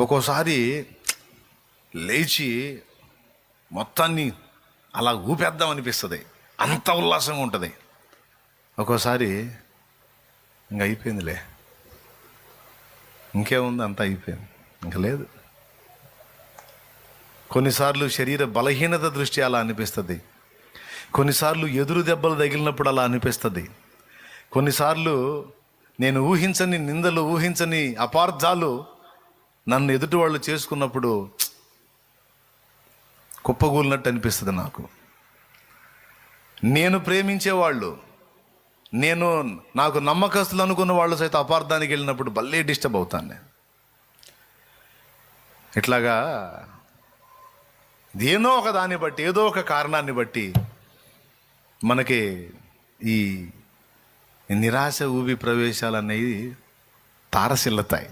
ఒక్కోసారి లేచి మొత్తాన్ని అలా ఊపేద్దాం అనిపిస్తుంది. అంత ఉల్లాసంగా ఉంటుంది. ఒక్కోసారి ఇంక అయిపోయిందిలే. ఇంకేముంది అంత అయిపోయింది. ఇంక లేదు. కొన్నిసార్లు శరీర బలహీనత దృష్టి అలా అనిపిస్తుంది. కొన్నిసార్లు ఎదురు దెబ్బలు తగిలినప్పుడు అలా అనిపిస్తుంది. కొన్నిసార్లు నేను ఊహించని నిందలు ఊహించని అపార్థాలు నన్ను ఎదుటి వాళ్ళు చేసుకున్నప్పుడు కుప్పగూలినట్టు అనిపిస్తుంది నాకు. నేను ప్రేమించేవాళ్ళు నేను నాకు నమ్మకస్తులు అనుకున్న వాళ్ళు సైతం అపార్థానికి వెళ్ళినప్పుడు భలే డిస్టర్బ్ అవుతాను నేను. ఇట్లాగా ఏదో ఒక దాన్ని బట్టి ఏదో ఒక కారణాన్ని బట్టి మనకి ఈ నిరాశ ఊబి ప్రవేశాలు అనేవి తారసిల్లుతాయి.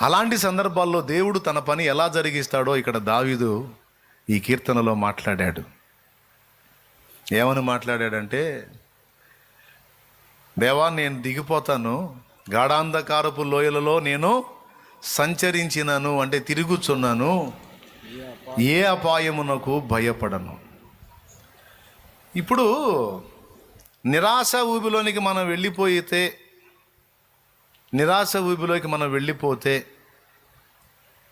అలాంటి సందర్భాల్లో దేవుడు తన పని ఎలా జరిగిస్తాడో ఇక్కడ దావీదు ఈ కీర్తనలో మాట్లాడాడు. ఏమని మాట్లాడాడంటే దేవా నేను దిగిపోతాను. గాఢాంధకారపు లోయలలో నేను సంచరించినాను అంటే తిరుగుచున్నాను. ఏ అపాయమునకు భయపడను. ఇప్పుడు నిరాశ ఊబిలోనికి మనం వెళ్ళిపోయితే నిరాశ ఊబిలోకి మనం వెళ్ళిపోతే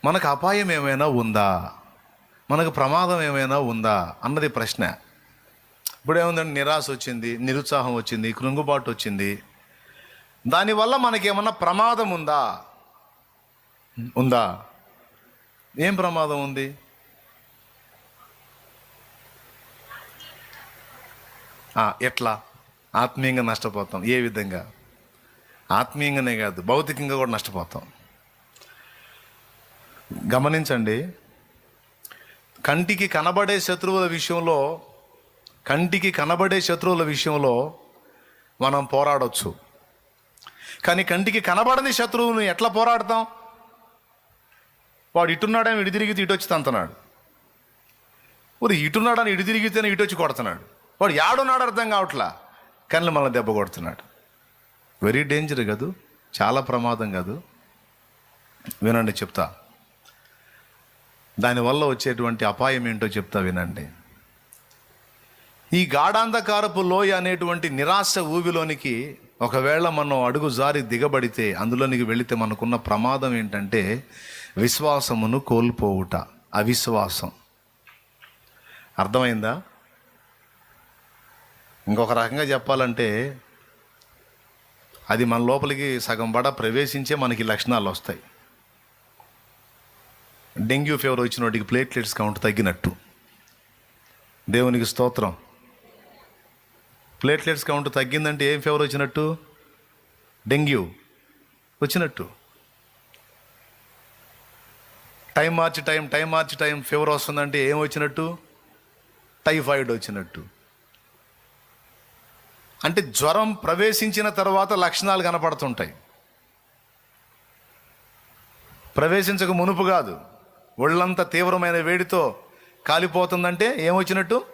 మనకు అపాయం ఏమైనా ఉందా? మనకు ప్రమాదం ఏమైనా ఉందా? అన్నది ప్రశ్న. ఇప్పుడు ఏముందంటే నిరాశ వచ్చింది నిరుత్సాహం వచ్చింది కృంగుబాటు వచ్చింది. దానివల్ల మనకేమన్నా ప్రమాదం ఉందా? ఉందా? ఏం ప్రమాదం ఉంది? ఎట్లా? ఆత్మీయంగా నష్టపోతాం ఏ విధంగా? ఆత్మీయంగానే కాదు భౌతికంగా కూడా నష్టపోతాం. గమనించండి. కంటికి కనబడే శత్రువుల విషయంలో కంటికి కనబడే శత్రువుల విషయంలో మనం పోరాడొచ్చు. కానీ కంటికి కనబడని శత్రువుని ఎట్లా పోరాడతాం? వాడు ఇటున్నాడని ఇటు తిరిగితే ఇటు వచ్చి తంతున్నాడు మరి ఇటున్నాడని ఇటు తిరిగితేనే ఇటు వచ్చి కొడుతున్నాడు. వాడు యాడున్నాడు అర్థం కావట్లా? కళ్ళు మనల్ని దెబ్బ కొడుతున్నాడు. వెరీ డేంజర్ కాదు? చాలా ప్రమాదం కాదు? వినండి చెప్తా. దానివల్ల వచ్చేటువంటి అపాయం ఏంటో చెప్తా వినండి. ఈ గాఢాంధకారపు లోయ అనేటువంటి నిరాశ ఊబిలోనికి ఒకవేళ మనం అడుగు జారి దిగబడితే అందులోనికి వెళితే మనకున్న ప్రమాదం ఏంటంటే విశ్వాసమును కోల్పోవుట అవిశ్వాసం. అర్థమైందా? ఇంకొక రకంగా చెప్పాలంటే అది మన లోపలికి సగం బడ ప్రవేశించే మనకి లక్షణాలు వస్తాయి డెంగ్యూ ఫీవర్ వచ్చిన వాటికి ప్లేట్లెట్స్ కౌంట్ తగ్గినట్టు. దేవునికి స్తోత్రం. ప్లేట్లెట్స్ కౌంట్ తగ్గిందంటే ఏం ఫీవర్ వచ్చినట్టు? డెంగ్యూ వచ్చినట్టు. టైం మార్చి టైం టైం మార్చి టైం ఫీవర్ వస్తుందంటే ఏం వచ్చినట్టు? టైఫాయిడ్ వచ్చినట్టు. అంటే జ్వరం ప్రవేశించిన తర్వాత లక్షణాలు కనపడుతుంటాయి. ప్రవేశించక మునుపు కాదు. ఒళ్ళంతా తీవ్రమైన వేడితో కాలిపోతుందంటే ఏమొచ్చినట్టు?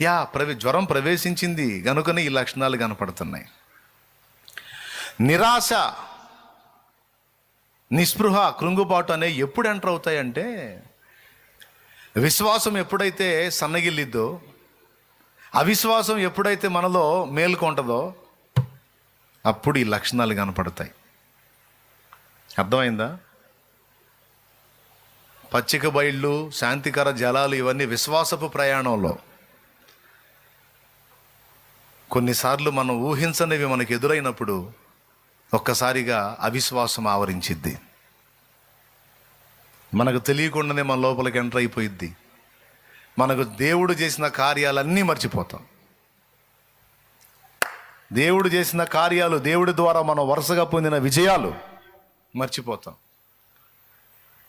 యా ప్రవే జ్వరం ప్రవేశించింది. గనుకనే ఈ లక్షణాలు కనపడుతున్నాయి. నిరాశ నిస్పృహ కృంగుబాటు అనే ఎప్పుడు ఎంటర్ అవుతాయంటే విశ్వాసం ఎప్పుడైతే సన్నగిల్లిద్దో అవిశ్వాసం ఎప్పుడైతే మనలో మేల్కొంటుందో అప్పుడు ఈ లక్షణాలు కనపడతాయి. అర్థమైందా? పచ్చిక బయళ్ళు శాంతికర జలాలు ఇవన్నీ విశ్వాసపు ప్రయాణంలో. కొన్నిసార్లు మనం ఊహించనివి మనకు ఎదురైనప్పుడు ఒక్కసారిగా అవిశ్వాసం ఆవరించిద్ది. మనకు తెలియకుండానే మన లోపలికి ఎంటర్ అయిపోయిద్ది. మనకు దేవుడు చేసిన కార్యాలన్నీ మర్చిపోతాం. దేవుడు చేసిన కార్యాలు దేవుడి ద్వారా మనం వరుసగా పొందిన విజయాలు మర్చిపోతాం.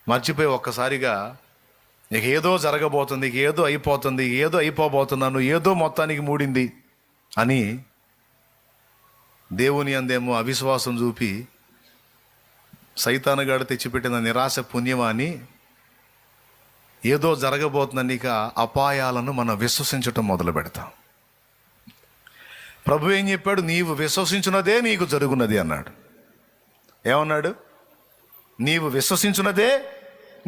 మర్చిపోయి ఒక్కసారిగా నీకు ఏదో జరగబోతుంది ఏదో అయిపోతుంది ఏదో అయిపోబోతున్నాను ఏదో మొత్తానికి మూడింది అని దేవుని అందేమో అవిశ్వాసం చూపి సైతానగాడు తెచ్చిపెట్టిన నిరాశ పుణ్యమా అని ఏదో జరగబోతుందని ఇక అపాయాలను మనం విశ్వసించటం మొదలు పెడతాం. ప్రభు ఏం చెప్పాడు? నీవు విశ్వసించినదే నీకు జరుగున్నది అన్నాడు. ఏమన్నాడు? నీవు విశ్వసించినదే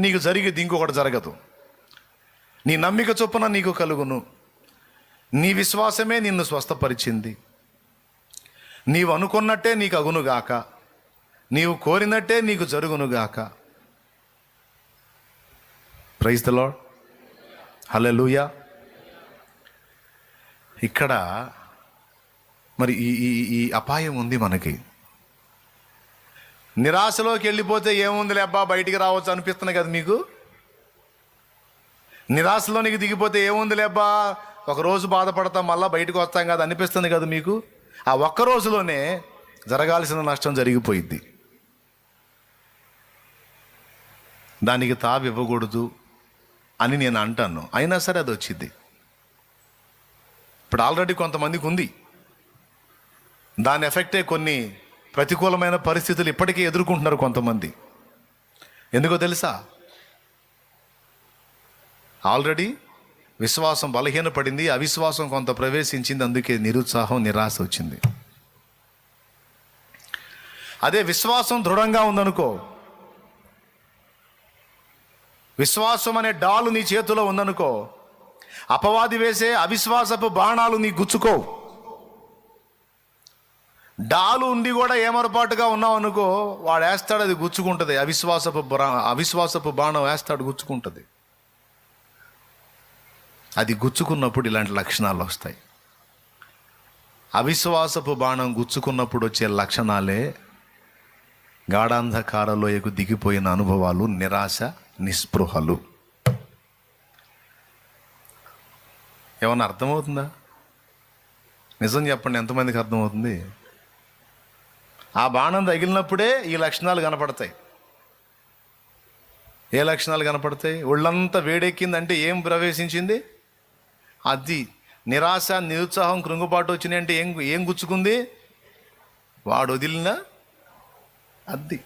నీకు జరిగేది ఇంకొకటి జరగదు. నీ నమ్మిక చొప్పున నీకు కలుగును. నీ విశ్వాసమే నిన్ను స్వస్థపరిచింది. నీవు అనుకున్నట్టే నీకు అగునుగాక నీవు కోరినట్టే నీకు జరుగునుగాక ప్రైజ్ ద లాడ్ లూయ ఇక్కడ మరి ఈ ఈ ఈ అపాయం ఉంది మనకి. నిరాశలోకి వెళ్ళిపోతే ఏముందిలే అబ్బా బయటికి రావచ్చు అనిపిస్తుంది కదా మీకు? నిరాశలోనికి దిగిపోతే ఏముందిలే అబ్బా ఒక రోజు బాధపడతాం మళ్ళీ బయటకు వస్తాం కదా అనిపిస్తుంది కదా మీకు? ఆ ఒక్క రోజులోనే జరగాల్సిన నష్టం జరిగిపోయింది దానికి తావి ఇవ్వకూడదు అని నేను అంటాను. అయినా సరే అది వచ్చింది. ఇప్పుడు ఆల్రెడీ కొంతమందికి ఉంది. దాని ఎఫెక్టే కొన్ని ప్రతికూలమైన పరిస్థితులు ఇప్పటికీ ఎదుర్కొంటున్నారు కొంతమంది. ఎందుకో తెలుసా? ఆల్రెడీ విశ్వాసం బలహీనపడింది అవిశ్వాసం కొంత ప్రవేశించింది అందుకే నిరుత్సాహం నిరాశ వచ్చింది. అదే విశ్వాసం దృఢంగా ఉందనుకో విశ్వాసం అనే డాలు నీ చేతిలో ఉందనుకో అపవాది వేసే అవిశ్వాసపు బాణాలు నీ గుచ్చుకో డాలు ఉండి కూడా ఏమరపాటుగా ఉన్నావు అనుకో వాడు వేస్తాడు అది గుచ్చుకుంటుంది. అవిశ్వాసపు అవిశ్వాసపు బాణం వేస్తాడు గుచ్చుకుంటుంది. అది గుచ్చుకున్నప్పుడు ఇలాంటి లక్షణాలు వస్తాయి. అవిశ్వాసపు బాణం గుచ్చుకున్నప్పుడు వచ్చే లక్షణాలే గాఢాంధకారలోయకు దిగిపోయిన అనుభవాలు నిరాశ నిస్పృహలు. ఏమన్నా అర్థమవుతుందా? నిజం చెప్పండి ఎంతమందికి అర్థమవుతుంది? ఆ బాణం తగిలినప్పుడే ఈ లక్షణాలు కనపడతాయి. ఏ లక్షణాలు కనపడతాయి? ఒళ్ళంతా వేడెక్కిందంటే ఏం ప్రవేశించింది? అది నిరాశ నిరుత్సాహం కృంగుబాటు వచ్చినాయంటే ఏం ఏం గుచ్చుకుంది? వాడు వదిలిన అద్ది